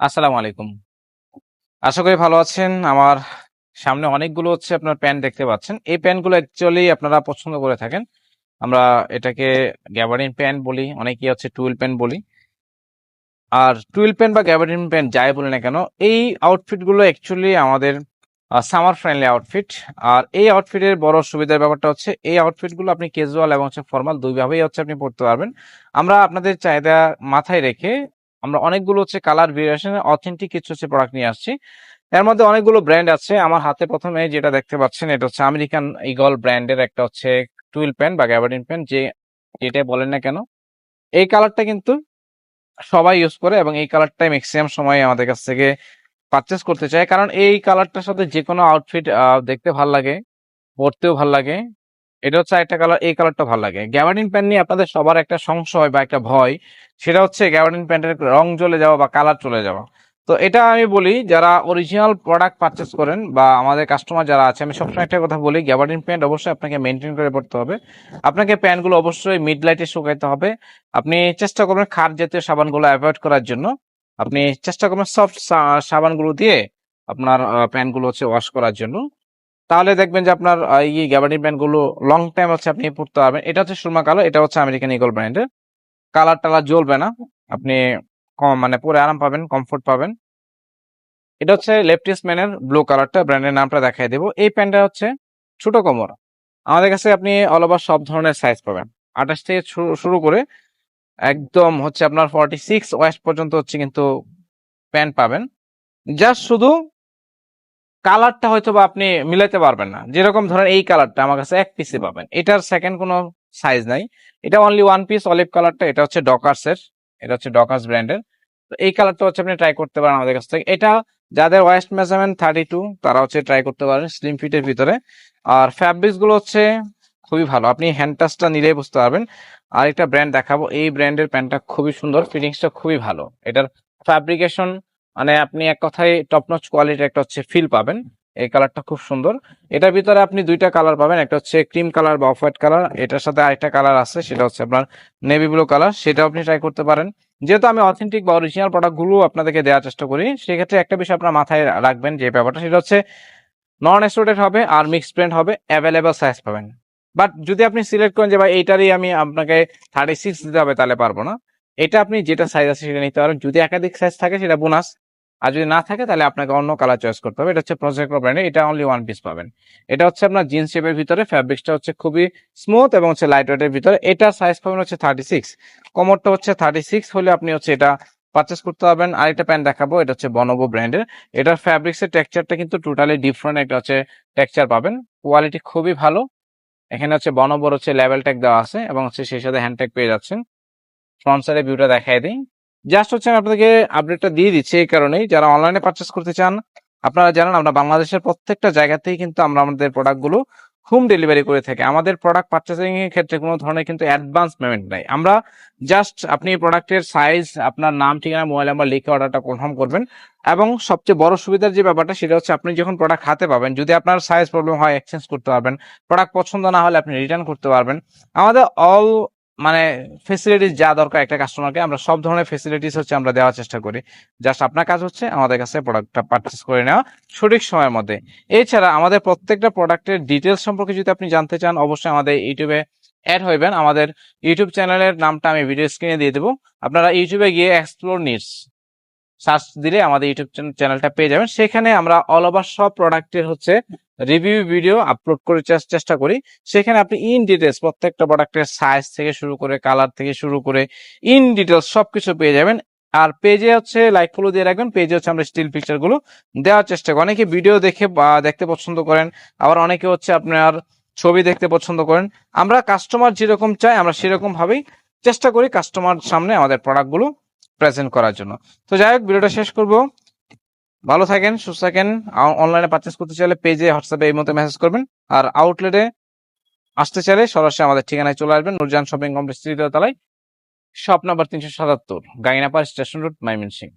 আসসালামু আলাইকুম। আশা করি ভালো আছেন। আমার সামনে অনেকগুলো হচ্ছে আপনার প্যান্ট দেখতে পাচ্ছেন। এই প্যান্টগুলো অ্যাকচুয়ালি আপনারা পছন্দ করে থাকেন। আমরা এটাকে গ্যাবার্ডিন প্যান্ট বলি, অনেকেই হচ্ছে টুয়েল প্যান্ট বলি। আর টুয়েল প্যান্ট বা গ্যাবার্ডিন প্যান্ট যাই বলি না কেন, এই আউটফিটগুলো অ্যাকচুয়ালি আমাদের সামার ফ্রেন্ডলি আউটফিট আর এই আউটফিটের বড় সুবিধার ব্যাপারটা হচ্ছে, এই আউটফিটগুলো আপনি ক্যাজুয়াল এবং হচ্ছে ফর্মাল দুইভাবেই হচ্ছে আপনি পড়তে পারবেন। আমরা আপনাদের চাহিদা মাথায় রেখে আমরা অনেকগুলো হচ্ছে কালার ভেরিয়েশনের অথেন্টিক কিছু হচ্ছে প্রোডাক্ট নিয়ে আসছি। এর মধ্যে অনেকগুলো ব্র্যান্ড আছে। আমার হাতে প্রথমে যেটা দেখতে পাচ্ছেন, এটা হচ্ছে আমেরিকান ইগল ব্র্যান্ডের একটা হচ্ছে টুইল প্যান্ট বা গ্যাবার্ডিন প্যান্ট যে যেটাই বলেন না কেন। এই কালারটা কিন্তু সবাই ইউজ করে এবং এই কালারটাই ম্যাক্সিমাম সময় আমাদের কাছ থেকে পারচেস করতে চায়। কারণ এই কালারটার সাথে যে কোনো আউটফিট দেখতে ভালো লাগে, পরতেও ভালো লাগে। এটা হচ্ছে একটা কালার এই কালারটা ভালো লাগে। গ্যাবার্ডিন প্যান্ট নিয়ে আপনাদের সবার একটা সংশয় বা একটা ভয়, সেটা হচ্ছে গ্যাবার্ডিন প্যান্টের রং চলে যাওয়া বা কালার চলে যাওয়া। তো এটা আমি বলি, যারা অরিজিনাল প্রোডাক্ট পারচেস করেন বা আমাদের কাস্টমার যারা আছে, আমি সবসময় একটা কথা বলি গ্যাবার্ডিন প্যান্ট অবশ্যই আপনাকে মেনটেন করে পড়তে হবে। আপনাকে প্যান্টগুলো অবশ্যই মিড লাইটে শুকাইতে হবে। আপনি চেষ্টা করবেন খার জাতীয় সাবানগুলো অ্যাভয়েড করার জন্য। আপনি চেষ্টা করবেন সফট সাবানগুলো দিয়ে আপনার প্যান্টগুলো হচ্ছে ওয়াশ করার জন্য। তাহলে দেখবেন যে আপনার এই গ্যাবার্ডিন প্যান্টগুলো লং টাইম হচ্ছে আপনি পড়তে পারবেন। এটা হচ্ছে সুরমা কালো, এটা হচ্ছে আমেরিকান ইগল ব্র্যান্ডের কালার টালার জ্বলবে না। আপনি কম মানে পরে আরাম পাবেন কমফোর্ট পাবেন। এটা হচ্ছে লেফটিস ম্যানের ব্লু কালারটা ব্র্যান্ডের নামটা দেখাই দেবো। এই প্যান্টটা হচ্ছে ছোট কোমর। আমাদের কাছে আপনি অল ওভার সব ধরনের সাইজ পাবেন। আঠাশ থেকে শুরু- শুরু করে একদম হচ্ছে আপনার ফর্টি সিক্স ওয়েস্ট পর্যন্ত হচ্ছে কিন্তু প্যান্ট পাবেন। জাস্ট শুধু কালারটা হয়তো বা আপনি মিলাতে পারবেন না। যেরকম ধরেন এই কালারটা আমার কাছে এক পিসে পাবেন। এটার সেকেন্ড কোনো সাইজ নাই। এটা অনলি ওয়ান পিস অলিভ কালারটা এটা হচ্ছে ডকার্সের এটা হচ্ছে ডকার্স ব্র্যান্ডের তো এই কালারটা হচ্ছে আপনি ট্রাই করতে পারেন আমাদের কাছ থেকে। এটা যাদের ওয়েস্ট মেজারমেন্ট থার্টি টু তারা হচ্ছে ট্রাই করতে পারেন স্লিম ফিটের ভিতরে। আর ফ্যাব্রিক্সগুলো হচ্ছে খুবই ভালো। আপনি হ্যান্ড টাচটা নিলেই বুঝতে পারবেন। আর একটা ব্র্যান্ড দেখাবো। এই ব্র্যান্ডের প্যান্টটা খুবই সুন্দর ফিটিংসটা খুবই ভালো। এটার ফ্যাব্রিকেশন মানে আপনি এক কথায় টপ নচ কোয়ালিটির একটা হচ্ছে ফিল পাবেন। এই কালারটা খুব সুন্দর। এটার ভিতরে আপনি দুইটা কালার পাবেন। একটা হচ্ছে ক্রিম কালার বা অফ হোয়াইট কালার এটার সাথে আরেকটা কালার আছে, সেটা হচ্ছে আপনার নেভি ব্লু কালার সেটা আপনি ট্রাই করতে পারেন। যেহেতু আমি অথেন্টিক বা অরিজিনাল প্রোডাক্টগুলো আপনাদেরকে দেওয়ার চেষ্টা করি, সেক্ষেত্রে একটা বিষয় আপনার মাথায় রাখবেন যে ব্যাপারটা, সেটা হচ্ছে নন এক্সট্রোডেড হবে আর মিক্সড প্রিন্ট হবে অ্যাভেলেবল সাইজ পাবেন। বাট যদি আপনি সিলেক্ট করেন যে, ভাই, এইটারই আমি আপনাকে থার্টি সিক্স দিতে হবে, তাহলে পারব না। এটা আপনি যেটা সাইজ আছে, সেটা নিতে পারেন। যদি একাধিক সাইজ থাকে, সেটা বোনাস আর যদি না থাকে, তাহলে আপনাকে অন্য কালার চয়েস করতে হবে। এটা হচ্ছে প্রজেক্ট ব্র্যান্ডে এটা অনলি ওয়ান পিস পাবেন। এটা হচ্ছে আপনার জিন্স শেপের ভিতরে ফ্যাব্রিক্সটা হচ্ছে খুবই স্মুথ এবং হচ্ছে লাইট ওয়েটের ভিতরে। এটার সাইজ পাবেন হচ্ছে থার্টি সিক্স কমরটা হচ্ছে থার্টি সিক্স হলে আপনি হচ্ছে এটা পারচেস করতে পারবেন। আর একটা প্যান্ট দেখাবো, এটা হচ্ছে বনবো ব্র্যান্ডের এটার ফ্যাব্রিক্স এর টেক্সচারটা কিন্তু টোটালি ডিফারেন্ট একটা হচ্ছে টেক্সচার পাবেন। কোয়ালিটি খুবই ভালো। এখানে হচ্ছে বনবোর হচ্ছে লেভেল ট্যাগ দেওয়া আছে এবং হচ্ছে সেই সাথে হ্যান্ড ট্যাগ পেয়ে যাচ্ছেন। ফ্রন্ট সাইডে ভিউটা দেখাই দিই। জাস্ট হচ্ছে আমি আপনাদেরকে আপডেটটা দিয়ে দিচ্ছি এই কারণেই। যারা অনলাইনে পারচেস করতে চান, আপনারা জানেন আমরা বাংলাদেশের প্রত্যেকটা জায়গাতেই কিন্তু আমরা আমাদের প্রোডাক্টগুলো হোম ডেলিভারি করে থাকি। আমাদের প্রোডাক্ট পারচেসিং এর ক্ষেত্রে কোনো ধরনের কিন্তু অ্যাডভান্স পেমেন্ট নাই। আমরা জাস্ট আপনি প্রোডাক্টের সাইজ আপনার নাম, ঠিকানা মোবাইল নাম্বার লিখে অর্ডারটা কনফার্ম করবেন। এবং সবচেয়ে বড় সুবিধার যে ব্যাপারটা, সেটা হচ্ছে আপনি যখন প্রোডাক্ট হাতে পাবেন, যদি আপনার সাইজ প্রবলেম হয় এক্সচেঞ্জ করতে পারবেন। প্রোডাক্ট পছন্দ না হলে আপনি রিটার্ন করতে পারবেন। আমাদের অল মানে ফেসিলিটিস যা দরকার একটা কাস্টমারকে আমরা সব ধরনের ফেসিলিটিস হচ্ছে আমরা দেওয়ার চেষ্টা করি। জাস্ট আপনার কাজ হচ্ছে আমাদের কাছে প্রোডাক্টটা পারচেস করে নেওয়া সঠিক সময়ের মধ্যে। এছাড়া আমাদের প্রত্যেকটা প্রোডাক্টের ডিটেলস সম্পর্কে যদি আপনি জানতে চান, অবশ্যই আমাদের ইউটিউবে অ্যাড হইবেন। আমাদের ইউটিউব চ্যানেলের নামটা আমি ভিডিও স্ক্রিনে দিয়ে দেবো। আপনারা ইউটিউবে গিয়ে এক্সপ্লোর নিডস সার্চ দিলে আমাদের ইউটিউব চ্যানেলটা পেয়ে যাবেন। সেখানে আমরা অল ওভার সব প্রোডাক্টের হচ্ছে রিভিউ ভিডিও আপলোড করে চেষ্টা করি। সেখানে আপনি ইন ডিটেলস প্রত্যেকটা প্রোডাক্টের সাইজ থেকে শুরু করে কালার থেকে শুরু করে ইন ডিটেলস সবকিছু পেয়ে যাবেন। আর পেজে হচ্ছে লাইক ফলো দিয়ে রাখবেন। পেজে হচ্ছে আমরা স্টিল পিকচারগুলো দেওয়ার চেষ্টা করি। অনেকে ভিডিও দেখে দেখতে পছন্দ করেন, আবার অনেকে হচ্ছে আপনার ছবি দেখতে পছন্দ করেন। আমরা কাস্টমার যেরকম চাই, আমরা সেরকম ভাবেই চেষ্টা করি কাস্টমার সামনে আমাদের প্রোডাক্টগুলো প্রেজেন্ট করার জন্য। তো যাই হোক ভিডিওটা শেষ করব। ভালো থাকেন, সুস্থ থাকেন। অনলাইনে পারচেস করতে চাইলে পেজে হোয়াটসঅ্যাপে এই মতো মেসেজ করবেন। আর আউটলেটে আসতে চাইলে সরাসরি আমাদের ঠিকানায় চলে আসবেন নুরজান শপিং কমপ্লেক্স তৃতীয় তলায় শপ নাম্বার তিনশো সাতাত্তর গাইনাপার স্টেশন রোড ময়মনসিংহ।